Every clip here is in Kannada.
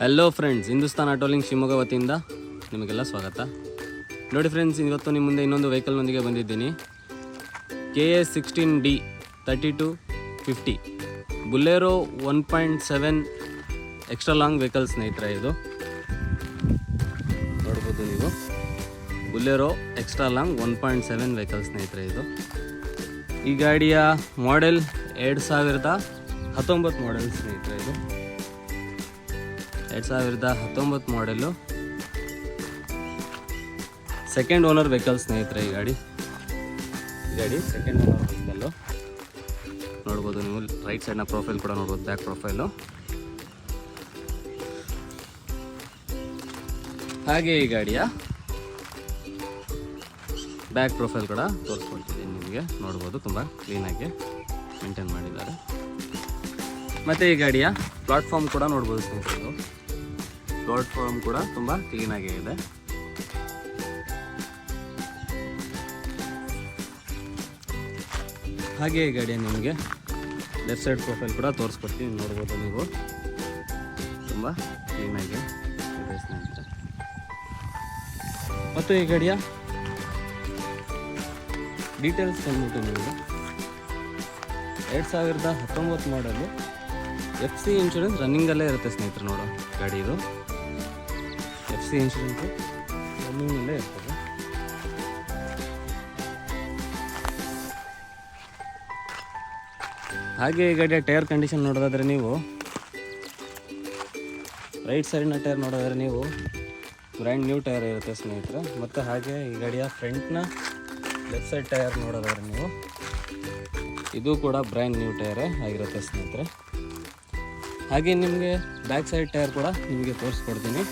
ಹಲೋ ಫ್ರೆಂಡ್ಸ್ ಹಿಂದೂಸ್ತಾನ್ ಆಟೋಲಿಂಗ್ ಶಿವಮೊಗ್ಗ ವತಿಯಿಂದ ನಿಮಗೆಲ್ಲ ಸ್ವಾಗತ. ನೋಡಿ ಫ್ರೆಂಡ್ಸ್ ಇವತ್ತು ನಿಮ್ಮ ಮುಂದೆ ಇನ್ನೊಂದು ವೆಹಿಕಲ್ನೊಂದಿಗೆ ಬಂದಿದ್ದೀನಿ. K A sixteen D thirty two fifty Bolero one point seven extra long vehicle ಸ್ನೇಹಿತರೆ ಇದು. ನೋಡ್ಬೋದು ನೀವು. Bolero extra long one point seven vehicle ಸ್ನೇಹಿತರೆ ಇದು. ಈ ಗಾಡಿಯ ಮಾಡೆಲ್ ಎರಡು ಸಾವಿರದ ಹತ್ತೊಂಬತ್ತು ಮಾಡೆಲ್ ಸ್ನೇಹಿತರೆ ಇದು. ಎರಡು ಸಾವಿರದ ಹತ್ತೊಂಬತ್ತು ಮಾಡೆಲ್ಲು ಸೆಕೆಂಡ್ ಓನರ್ ವೆಹಿಕಲ್ ಸ್ನೇಹಿತರೆ ಈ ಗಾಡಿ. ಈ ಗಾಡಿ ಸೆಕೆಂಡ್ ಓನರ್ ವೆಹಿಕಲ್ಲು ನೋಡ್ಬೋದು ನೀವು ರೈಟ್ ಸೈಡ್ನ ಪ್ರೊಫೈಲ್ ಕೂಡ ನೋಡ್ಬೋದು ಬ್ಯಾಕ್ ಪ್ರೊಫೈಲು ಹಾಗೆ ಈ ಗಾಡಿಯ ಬ್ಯಾಕ್ ಪ್ರೊಫೈಲ್ ಕೂಡ ತೋರಿಸ್ಕೊಳ್ತಿದ್ದೀನಿ ನಿಮಗೆ. ನೋಡ್ಬೋದು ತುಂಬ ಕ್ಲೀನಾಗಿ ಮೇಂಟೈನ್ ಮಾಡಿದ್ದಾರೆ. ಮತ್ತು ಈ ಗಾಡಿಯ ಪ್ಲಾಟ್ಫಾರ್ಮ್ ಕೂಡ ನೋಡ್ಬೋದು ಸ್ನೇಹಿತರು ಪ್ಲಾಟ್ಫಾರ್ಮ್ ಕೂಡ ತುಂಬ ಕ್ಲೀನಾಗೇ ಇದೆ. ಹಾಗೆ ಈ ಗಾಡಿಯ ನಿಮಗೆ ಲೆಫ್ಟ್ ಸೈಡ್ ಪ್ರೊಫೈಲ್ ಕೂಡ ತೋರಿಸ್ಕೊಡ್ತೀನಿ, ನೋಡ್ಬೋದು ನೀವು. ತುಂಬ ಕ್ಲೀನಾಗಿ ಮತ್ತು ಈ ಗಾಡಿಯ ಡೀಟೇಲ್ಸ್ ಬಂದ್ಬಿಟ್ಟು ನಿಮಗೆ. ಎರಡು ಸಾವಿರದ ಹತ್ತೊಂಬತ್ತು ಮಾಡಲು ಎಫ್ ಸಿ ಇನ್ಶೂರೆನ್ಸ್ ರನ್ನಿಂಗಲ್ಲೇ ಇರುತ್ತೆ ಸ್ನೇಹಿತರೆ ನೋಡೋ ಗಾಡಿ ಇದು. ಎಫ್ ಸಿ ಇನ್ಶೂರೆನ್ಸ್ ಇರ್ತದೆ ಹಾಗೆ ಈ ಗಾಡಿಯ ಟೈರ್ ಕಂಡೀಷನ್ ನೋಡೋದಾದ್ರೆ ನೀವು, ರೈಟ್ ಸೈಡ್ನ ಟೈರ್ ನೋಡೋದಾದ್ರೆ ನೀವು ಬ್ರ್ಯಾಂಡ್ ನ್ಯೂ ಟೈರ್ ಇರುತ್ತೆ ಸ್ನೇಹಿತರೆ. ಮತ್ತು ಹಾಗೆ ಈ ಗಾಡಿಯ ಫ್ರಂಟ್ನ ಲೆಫ್ಟ್ ಸೈಡ್ ಟೈರ್ ನೋಡೋದಾದ್ರೆ ನೀವು, ಇದು ಕೂಡ ಬ್ರ್ಯಾಂಡ್ ನ್ಯೂ ಟೈರೇ ಆಗಿರುತ್ತೆ ಸ್ನೇಹಿತರೆ. ಹಾಗೆ ನಿಮಗೆ ಬ್ಯಾಕ್ ಸೈಡ್ ಟೈರ್ ಕೂಡ ನಿಮಗೆ ತೋರಿಸ್ಕೊಡ್ತೀನಿ.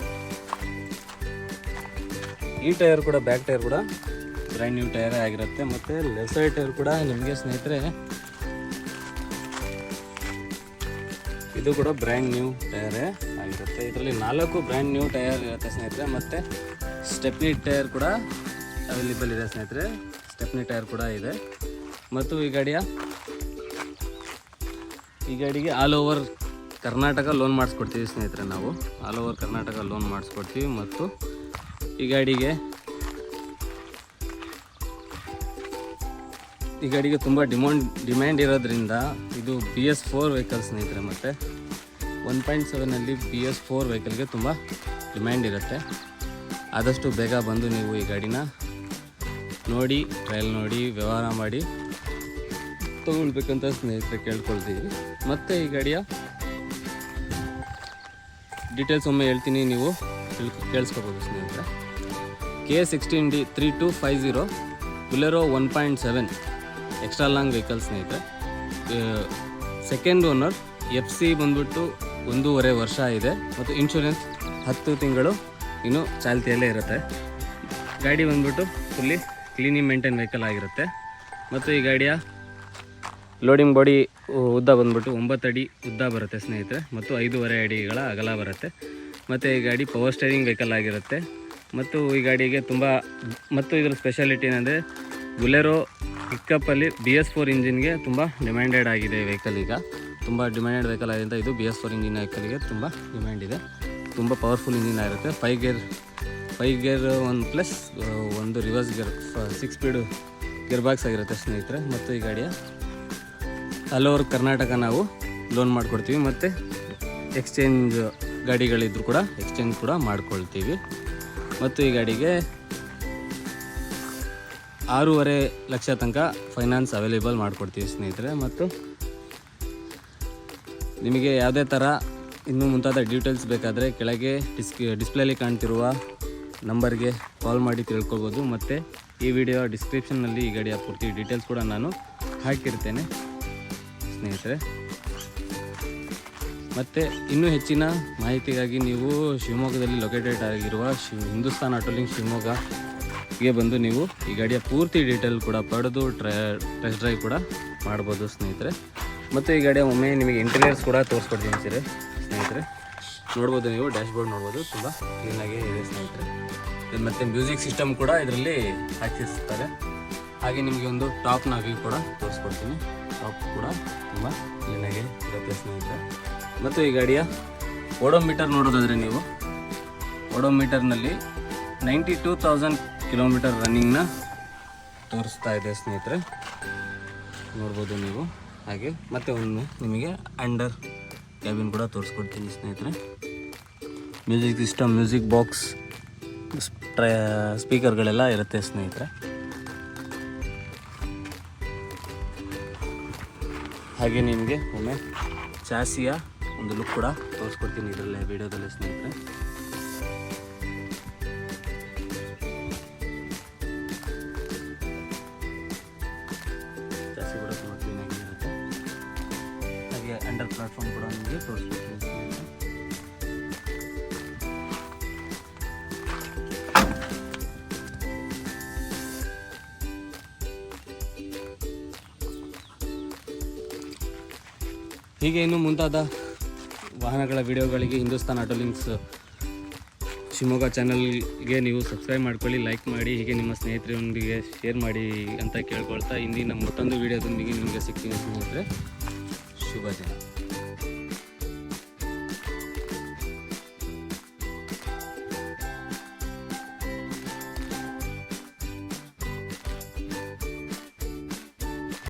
ಈ ಟೈರ್ ಕೂಡ, ಬ್ಯಾಕ್ ಟೈರ್ ಕೂಡ ಬ್ರ್ಯಾಂಡ್ ನ್ಯೂ ಟೈರೇ ಆಗಿರುತ್ತೆ. ಮತ್ತು ಲೆಫ್ಟ್ ಸೈಡ್ ಟೈರ್ ಕೂಡ ನಿಮಗೆ ಸ್ನೇಹಿತರೆ ಇದು ಕೂಡ ಬ್ರ್ಯಾಂಡ್ ನ್ಯೂ ಟೈರೇ ಆಗಿರುತ್ತೆ. ಇದರಲ್ಲಿ ನಾಲ್ಕು ಬ್ರ್ಯಾಂಡ್ ನ್ಯೂ ಟೈರ್ ಇರುತ್ತೆ ಸ್ನೇಹಿತರೆ. ಮತ್ತು ಸ್ಟೆಪ್ನಿ ಟೈರ್ ಕೂಡ ಅವೈಲೇಬಲ್ ಇದೆ ಸ್ನೇಹಿತರೆ. ಸ್ಟೆಪ್ನಿ ಟೈರ್ ಕೂಡ ಇದೆ. ಮತ್ತು ಈ ಗಾಡಿಯ, ಈ ಗಾಡಿಗೆ ಆಲ್ ಓವರ್ ಕರ್ನಾಟಕ ಲೋನ್ ಮಾಡಿಸ್ಕೊಡ್ತೀವಿ ಸ್ನೇಹಿತರೆ ನಾವು. ಆಲ್ ಓವರ್ ಕರ್ನಾಟಕ ಲೋನ್ ಮಾಡಿಸ್ಕೊಡ್ತೀವಿ. ಮತ್ತು ಈ ಗಾಡಿಗೆ. ಈ ಗಾಡಿಗೆ ತುಂಬ ಡಿಮಾಂಡ್, ಡಿಮ್ಯಾಂಡ್ ಇರೋದ್ರಿಂದ ಇದು ಬಿ ಎಸ್ ಫೋರ್ ವೆಹಿಕಲ್ ಸ್ನೇಹಿತರೆ ಮತ್ತು ಒನ್ ಪಾಯಿಂಟ್ ಸೆವೆನಲ್ಲಿ ಬಿ ಎಸ್ ಫೋರ್ ವೆಹಿಕಲ್ಗೆ ತುಂಬ ಡಿಮ್ಯಾಂಡ್ ಇರುತ್ತೆ. ಆದಷ್ಟು ಬೇಗ ಬಂದು ನೀವು ಈ ಗಾಡಿನ ನೋಡಿ ಟ್ರಯಲ್ ನೋಡಿ, ವ್ಯವಹಾರ ಮಾಡಿ ತೊಗೊಳ್ಬೇಕಂತ ಸ್ನೇಹಿತರೆ ಕೇಳ್ಕೊಳ್ತೀವಿ. ಮತ್ತು ಈ ಗಾಡಿಯ ಡೀಟೇಲ್ಸ್ ಒಮ್ಮೆ ಹೇಳ್ತೀನಿ, ನೀವು ತಿಳ್- ಕೇಳಿಸ್ಕೋಬೋದು ಸ್ನೇಹಿತರೆ. K sixteen D three two five zero Bolero one point seven extra long vehicle ಸ್ನೇಹಿತರೆ. ಸೆಕೆಂಡ್ ಓನರ್ ಎಫ್ ಸಿ ಬಂದ್ಬಿಟ್ಟು ಒಂದೂವರೆ ವರ್ಷ ಇದೆ ಮತ್ತು ಇನ್ಶೂರೆನ್ಸ್ ಹತ್ತು ತಿಂಗಳು ಇನ್ನು ಚಾಲ್ತಿಯಲ್ಲೇ ಇರುತ್ತೆ. ಗಾಡಿ ಬಂದ್ಬಿಟ್ಟು ಫುಲ್ಲಿ ಕ್ಲೀನಿಂಗ್ ಮೇಂಟೈನ್ ವೆಹಿಕಲ್ ಆಗಿರುತ್ತೆ. ಮತ್ತು ಈ ಗಾಡಿಯ ಲೋಡಿಂಗ್ ಬಾಡಿ ಉದ್ದ ಬಂದ್ಬಿಟ್ಟು ಒಂಬತ್ತು ಅಡಿ ಉದ್ದ ಬರುತ್ತೆ ಸ್ನೇಹಿತರೆ ಮತ್ತು ಐದೂವರೆ ಅಡಿಗಳ ಅಗಲ ಬರುತ್ತೆ. ಮತ್ತು ಈ ಗಾಡಿ ಪವರ್ ಸ್ಟೇರಿಂಗ್ ವೆಹಿಕಲ್ ಆಗಿರುತ್ತೆ. ಮತ್ತು ಈ ಗಾಡಿಗೆ ತುಂಬ, ಮತ್ತು ಇದರ ಸ್ಪೆಷಾಲಿಟಿ ಏನಂದರೆ ಬುಲೆರೋ ಪಿಕಪ್ಪಲ್ಲಿ ಬಿ ಎಸ್ ಫೋರ್ ಇಂಜಿನ್ಗೆ ತುಂಬ ಡಿಮ್ಯಾಂಡೆಡ್ ಆಗಿದೆ ವೆಹಿಕಲ್ ಈಗ. ತುಂಬ ಡಿಮ್ಯಾಂಡೆಡ್ ವೆಹಿಕಲ್ ಆಗಿದ್ದರಿಂದ ಇದು ಬಿ ಎಸ್ ಫೋರ್ ಇಂಜಿನ್ ವೆಹಿಕಲ್ಗೆ ತುಂಬ ಡಿಮ್ಯಾಂಡ್ ಇದೆ. ತುಂಬ ಪವರ್ಫುಲ್ ಇಂಜಿನ್ ಆಗಿರುತ್ತೆ. ಫೈವ್ ಗೇರ್ ಫೈವ್ ಗೇರ್ ಒಂದು ಪ್ಲಸ್ ಒಂದು reverse gear six speed gear box ಆಗಿರುತ್ತೆ ಸ್ನೇಹಿತರೆ. ಮತ್ತು ಈ ಗಾಡಿಯ ಆಲ್ ಓವರ್ ಕರ್ನಾಟಕ ನಾವು ಲೋನ್ ಮಾಡಿಕೊಡ್ತೀವಿ. ಮತ್ತು ಎಕ್ಸ್ಚೇಂಜ್ ಗಾಡಿಗಳಿದ್ರು ಕೂಡ ಎಕ್ಸ್ಚೇಂಜ್ ಕೂಡ ಮಾಡ್ಕೊಳ್ತೀವಿ. ಮತ್ತು ಈ ಗಾಡಿಗೆ ಆರೂವರೆ ಲಕ್ಷ ತನಕ ಫೈನಾನ್ಸ್ ಅವೈಲೇಬಲ್ ಮಾಡಿಕೊಡ್ತೀವಿ ಸ್ನೇಹಿತರೆ. ಮತ್ತು ನಿಮಗೆ ಯಾವುದೇ ಥರ ಇನ್ನೂ ಮುಂತಾದ ಡೀಟೇಲ್ಸ್ ಬೇಕಾದರೆ ಕೆಳಗೆ ಡಿಸ್ಕ್ ಡಿಸ್ಪ್ಲೇಲಿ ಕಾಣ್ತಿರುವ ನಂಬರ್ಗೆ ಕಾಲ್ ಮಾಡಿ ತಿಳ್ಕೊಬೋದು. ಮತ್ತು ಈ ವಿಡಿಯೋ ಡಿಸ್ಕ್ರಿಪ್ಷನ್ನಲ್ಲಿ ಈ ಗಾಡಿಯ ಪೂರ್ತಿ ಡೀಟೇಲ್ಸ್ ಕೂಡ ನಾನು ಹಾಕಿರ್ತೇನೆ ಸ್ನೇಹಿತರೆ. ಮತ್ತು ಇನ್ನೂ ಹೆಚ್ಚಿನ ಮಾಹಿತಿಗಾಗಿ ನೀವು ಶಿವಮೊಗ್ಗದಲ್ಲಿ ಲೊಕೇಟೆಡ್ ಆಗಿರುವ ಶಿವ ಹಿಂದೂಸ್ತಾನ್ ಆಟೋಲಿಂಗ್ ಶಿವಮೊಗ್ಗಗೆ ಬಂದು ನೀವು ಈ ಗಾಡಿಯ ಪೂರ್ತಿ ಡೀಟೇಲ್ ಕೂಡ ಪಡೆದು ಟ್ರೈ ಟೆಸ್ಟ್ ಡ್ರೈವ್ ಕೂಡ ಮಾಡ್ಬೋದು ಸ್ನೇಹಿತರೆ. ಮತ್ತು ಈ ಗಾಡಿಯ ಒಮ್ಮೆ ನಿಮಗೆ ಇಂಟೀರಿಯರ್ಸ್ ಕೂಡ ತೋರಿಸ್ಕೊಡ್ತೀನಿ ಸರಿ ಸ್ನೇಹಿತರೆ. ನೋಡ್ಬೋದು ನೀವು ಡ್ಯಾಶ್ ಬೋರ್ಡ್ ನೋಡ್ಬೋದು, ತುಂಬ ಕ್ಲೀನಾಗಿ ಇದೆ ಸ್ನೇಹಿತರೆ. ಮತ್ತು ಮ್ಯೂಸಿಕ್ ಸಿಸ್ಟಮ್ ಕೂಡ ಇದರಲ್ಲಿ ಹಾಕಿಸ್ತಾರೆ ಹಾಗೆ ನಿಮಗೆ ಒಂದು ಟಾಪ್ನ ಕೂಡ ತೋರಿಸ್ಕೊಡ್ತೀನಿ. ಟಾಪ್ ಕೂಡ ತುಂಬ ಕ್ಲೀನಾಗಿ ಇರುತ್ತೆ ಸ್ನೇಹಿತರೆ. ಮತ್ತು ಈ ಗಾಡಿಯ ಓಡೋಮೀಟರ್ ನೋಡೋದಾದ್ರೆ ನೀವು ಓಡೋಮೀಟರ್ನಲ್ಲಿ ನೈಂಟಿ ಟೂ ತೌಸಂಡ್ ಕಿಲೋಮೀಟರ್ ರನ್ನಿಂಗ್ನ ತೋರಿಸ್ತಾ ಇದೆ ಸ್ನೇಹಿತರೆ. ನೋಡ್ಬೋದು ನೀವು ಹಾಗೆ. ಮತ್ತೆ ಒಂದು ನಿಮಗೆ ಅಂಡರ್ ಕ್ಯಾಬಿನ್ ಕೂಡ ತೋರಿಸ್ಕೊಡ್ತೀನಿ ಸ್ನೇಹಿತರೆ. ಮ್ಯೂಸಿಕ್ ಸಿಸ್ಟಮ್ ಮ್ಯೂಸಿಕ್ ಬಾಕ್ಸ್ ಸ್ಪೀಕರ್ಗಳೆಲ್ಲ ಇರುತ್ತೆ ಸ್ನೇಹಿತರೆ. ಹಾಗೆ ನಿಮಗೆ ಒಮ್ಮೆ ಚಾಸಿಯ ಒಂದು ಲುಕ್ ಕೂಡ ತೋರಿಸ್ಕೊಡ್ತೀನಿ ಇದರಲ್ಲೇ ವಿಡಿಯೋದಲ್ಲೇ ಸ್ನೇಹಿತರೆ. ಜಾಸ್ತಿ ಕೂಡ ತುಂಬ ಕ್ಲೀನಾಗಿ ಇರುತ್ತೆ. ಹಾಗೆ ಅಂಡರ್ ಪ್ಲಾಟ್ಫಾರ್ಮ್ ಕೂಡ ನಿಮಗೆ ತೋರಿಸ್ಕೊಡ್ತೀನಿ ಹೀಗೆ ಇನ್ನು ಮುಂತಾದ ವಾಹನಗಳ ವಿಡಿಯೋಗಳಿಗೆ ಹಿಂದೂಸ್ತಾನ್ ಆಟೋ ಲಿಂಕ್ಸ್. ಶಿವಮೊಗ್ಗ ಚಾನಲ್ಗೆ ನೀವು ಸಬ್ಸ್ಕ್ರೈಬ್ ಮಾಡ್ಕೊಳ್ಳಿ ಲೈಕ್ ಮಾಡಿ, ಹೀಗೆ ನಿಮ್ಮ ಸ್ನೇಹಿತರೊಂದಿಗೆ ಶೇರ್ ಮಾಡಿ ಅಂತ ಕೇಳ್ಕೊಳ್ತಾ ಇಂದಿನ ಮತ್ತೊಂದು ವಿಡಿಯೋದೊಂದಿಗೆ ನಿಮಗೆ ಸಿಗ್ತೀನಿ ಸ್ನೇಹಿತರೆ. ಶುಭ ದಿನ.